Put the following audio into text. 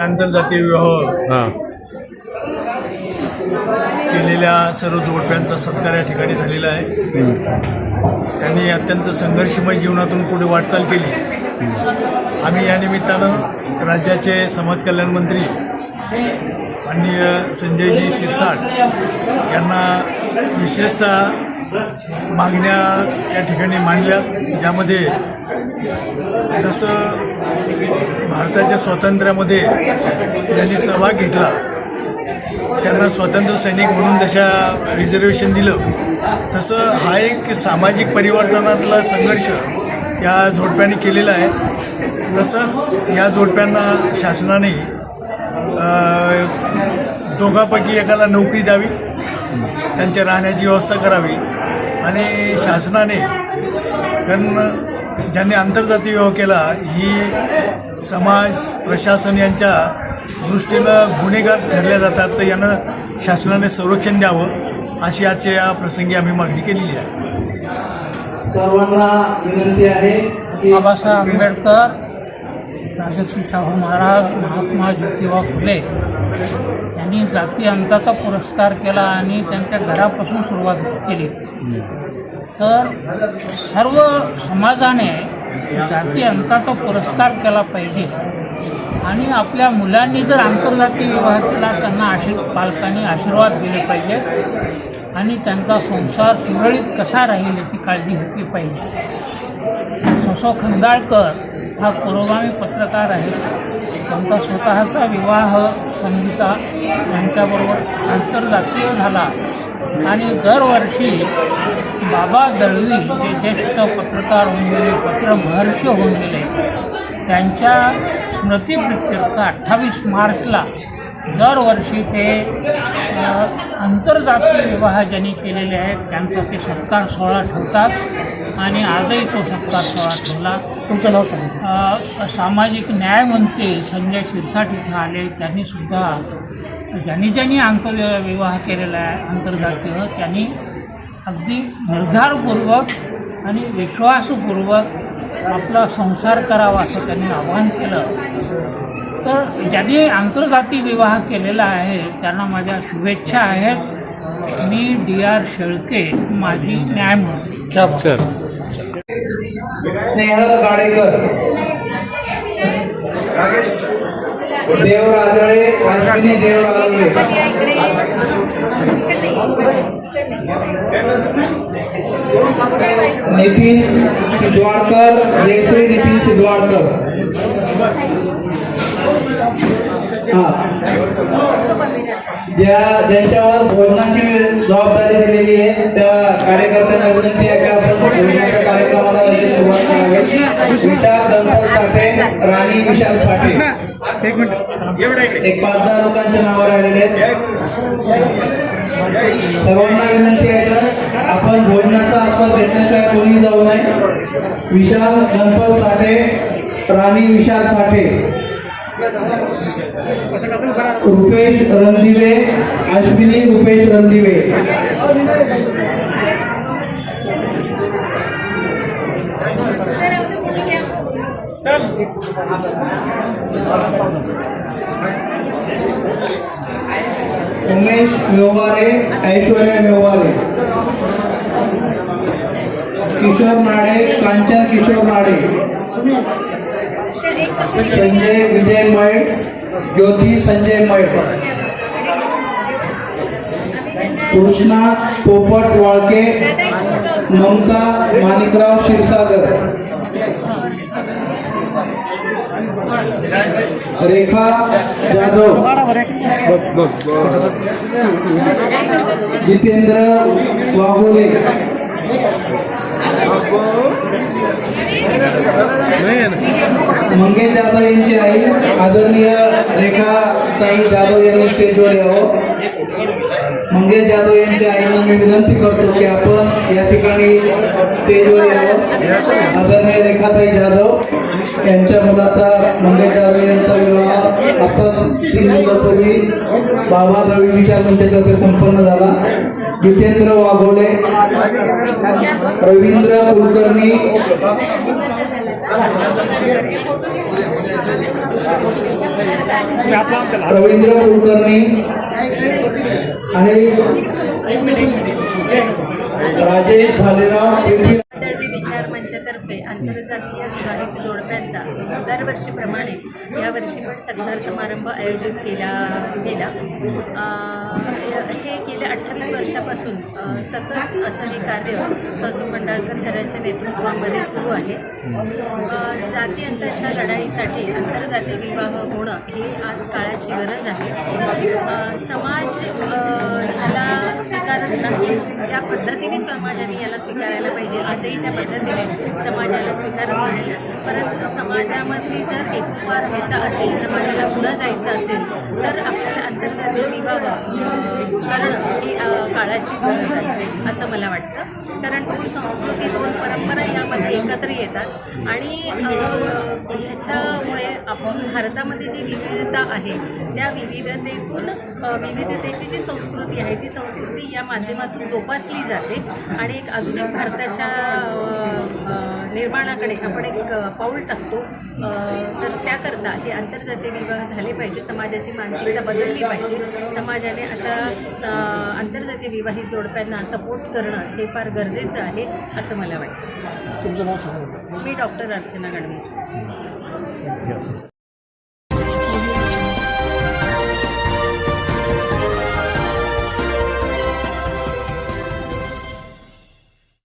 आंतरजातीय विवाह हां. केलेल्या सर्व जोडप्यांचा सत्कार या ठिकाणी झालेला आहे. त्यांनी अत्यंत संघर्षमय जीवनातून पुढे वाटचाल केली. आम्ही या निमित्तानं राज्याचे समाज कल्याण मंत्री माननीय संजयजी शिरसाट यांना विशेषतः मागण्या या ठिकाणी मांडल्या. ज्यामध्ये जसं भारताच्या स्वातंत्र्यामध्ये ज्यांनी सहभाग घेतला त्यांना स्वातंत्र्य सैनिक म्हणून जशा रिझर्वेशन दिलं तसं हा एक सामाजिक परिवर्तनातला संघर्ष या जोडप्याने केलेला आहे. तसंच या जोडप्यांना शासनाने दोघापैकी एकाला नोकरी द्यावी. त्यांच्या राहण्याची व्यवस्था करावी. आणि शासनाने कारण ज्यांनी आंतरजातीय विवाह केला ही समाज प्रशासन यांच्या दृष्टीनं गुन्हेगार ठरल्या जातात. तर यांना शासनाने संरक्षण द्यावं अशी आजच्या या प्रसंगी आम्ही मागणी केलेली आहे. सर्वांना विनंती आहे की बाबासाहेब आंबेडकर राजश्री शाहू महाराज महात्मा ज्योतिबा फुले यांनी जाती अंताचा पुरस्कार केला आणि त्यांच्या घरापासून सुरुवात केली. तर सर्व समाजाने जाती अंताचा पुरस्कार केला पाहिजे. आणि आपल्या मुलांनी जर आंतरजातीय विवाह केला त्यांना आशीर पालकांनी आशीर्वाद दिले पाहिजे आणि त्यांचा संसार सुरळीत कसा राहील याची काळजी घेतली पाहिजे. ससो खंदाळकर हा पुरोगामी पत्रकार आहे. त्यांचा स्वतःचा विवाह संहिता यांच्याबरोबर आंतरजातीय झाला. आणि दरवर्षी बाबा दळवी जे ज्येष्ठ पत्रकार होऊन गेले पत्रमहर्षी होऊन गेले. त्यांच्या स्मृतीप्रित्यर्थ अठ्ठावीस मार्चला दरवर्षी ते आंतरजातीय विवाह ज्यांनी केलेले आहेत त्यांचा ते सत्कार सोहळा ठेवतात. आणि आजही तो सत्कार ठेवला. तुमचं नाव सांगा. सामाजिक न्यायमंत्री संजय शिरसाट इथं आले. त्यांनी सुद्धा ज्यांनी ज्यांनी आंतरविवाह केलेला आहे आंतरजातीय त्यांनी अगदी निर्धारपूर्वक आणि विश्वासपूर्वक आपला संसार करावा असं त्यांनी आवाहन केलं. तर ज्यांनी आंतरजातीय विवाह केलेला आहे त्यांना माझ्या शुभेच्छा आहेत. मी डी आर शेळके माजी न्यायमूर्ती. स्नेहल गाडेकर देव राजळे अश्विनी देव राजळे. नितीन शिदवाडकर जयश्री नितीन शिदवाडकर. ज्या ज्यांच्यावर भोजनाची जबाबदारी दिलेली आहे त्या कार्यकर्त्यांना विनंती आहे की आपण भोजनाच्या कार्यक्रमाला लगेच सुरुवात करावी. विशाल साठे राणी विशाल साठे. एक पाच दहा लोकांचे नावं राहिलेले आहेत. सर्वांना विनंती आहे आपण भोजनाचा आस्वाद घेतल्याशिवाय कोणी जाऊ नये. विशाल गणपत साठे राणी विशाल साठे. रुपेश रणदिवे अश्विनी रुपेश रणदिवे. उमेश व्यवहारे ऐश्वर्या व्यवहारे किशोर नाडे कांचन किशोर नाडे. संजय विजय मठ ज्योती संजय मठ कृष्णा पोपट वाळके ममता माणिकराव क्षीरसागर. रेखा जाधव. जितेंद्र वाघोले. मंगेश जाधव यांची आई आदरणीय रेखा ताई जाधव यांनी स्टेजवर यावं मंगेश जाधव यांच्या आईला मी विनंती करतो की आपण या ठिकाणी स्टेजवर यावं हो. आदरणीय रेखाताई जाधव यांच्या मुलाचा मंगेश जाधव यांचा विवाह आता तीन दिवसापूर्वी बाबा रवी विचार मंचातर्फे संपन्न झाला. जितेंद्र वाघोले रवींद्र कुलकर्णी रवींद्र कुलकर्णी आणि राजेश भालेराव येथील आंतरजातीय विवाहित जोडप्यांचा दरवर्षीप्रमाणे यावर्षी पण सत्कार समारंभ आयोजित केला गेला हे गेल्या अठ्ठावीस वर्षापासून सतत असं हे कार्य ससू मंडाळकर सरांच्या नेतृत्वामध्ये सुरू आहे. जाती जातीअंताच्या लढाईसाठी आंतरजातीय विवाह होणं हे आज काळाची गरज आहे. समाज ह्याला कारण नक्की ज्या पद्धतीने समाजाने याला स्वीकारायला पाहिजे. आजही त्या पद्धतीने समाजाला स्वीकारत नाही. परंतु समाजामध्ये जर एकवार घ्यायचा असेल समाजाला पुढं जायचं असेल तर आपल्याला आंतरजातीय विवाह कारण काळाची गरज आहे असं मला वाटतं. कारण दोन संस्कृती दोन परंपरा यामध्ये एकत्र येतात. आणि ह्याच्यामुळे आपण भारतामध्ये जी विविधता आहे त्या विविधतेतून विविधतेची जी संस्कृती आहे ती संस्कृती या माध्यमातून जोपासली जाते. आणि एक आधुनिक भारताच्या निर्माणाकडे आपण एक पाऊल टाकतो. त्याकरता हे आंतरजातीय विवाह झाले पाहिजे. समाजाची मानसिकता बदलली पाहिजे. समाजाने अशा आंतरजातीय विवाहित जोडप्यांना सपोर्ट करणं हे फार गरजेचं आहे असं मला वाटतं. तुमचं नाव सांगा मी डॉक्टर अर्चना गणवीर